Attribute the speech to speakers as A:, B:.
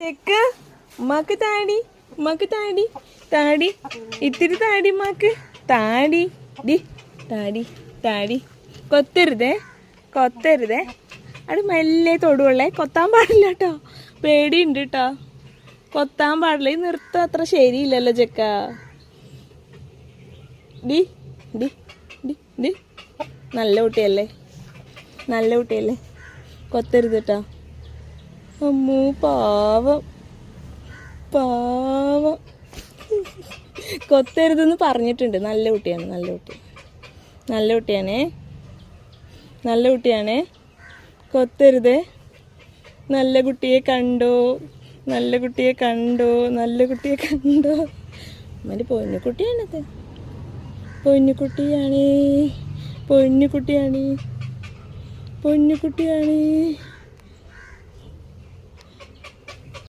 A: Check. ഉമ്മാക്ക് താടി. ഉമ്മാക്ക് താടി. താടി. ഇത്തിരി താടി ഉമ്മാക്ക്. താടി. ഡി. താടി. താടി. കൊത്തരുതേ. കൊത്തരുതേ. അവിടെ മെല്ലെ തൊടുവള്ളേ. കൊത്താൻ പാടില്ല കേട്ടോ പേടിയുണ്ട് കേട്ടോ കൊത്താൻ പാടില്ല. ഈ നൃത്തം അത്ര ശരിയില്ലല്ലോ ചെക്ക. ഡി. ഡി. ഡി. ഡി. നല്ല കുട്ടിയല്ലേ? നല്ല കുട്ടിയല്ലേ? കൊത്തരുത് കേട്ടോ അമ്മൂ പാവം. പാവം. കൊത്തരുതെന്ന് പറഞ്ഞിട്ടുണ്ട്. നല്ല കുട്ടിയാണ് നല്ല കുട്ടി. നല്ല കുട്ടിയാണേ. നല്ല കുട്ടിയാണേ. കൊത്തരുതേ. നല്ല കുട്ടിയെ കണ്ടോ? നല്ല കുട്ടിയെ കണ്ടോ? നല്ല കുട്ടിയെ കണ്ടോ? അമ്മന്റെ പൊന്നുകുട്ടിയാണത്. പൊന്നുകുട്ടിയാണേ. പൊന്നുകുട്ടിയാണേ. പൊന്നുകുട്ടിയാണ്.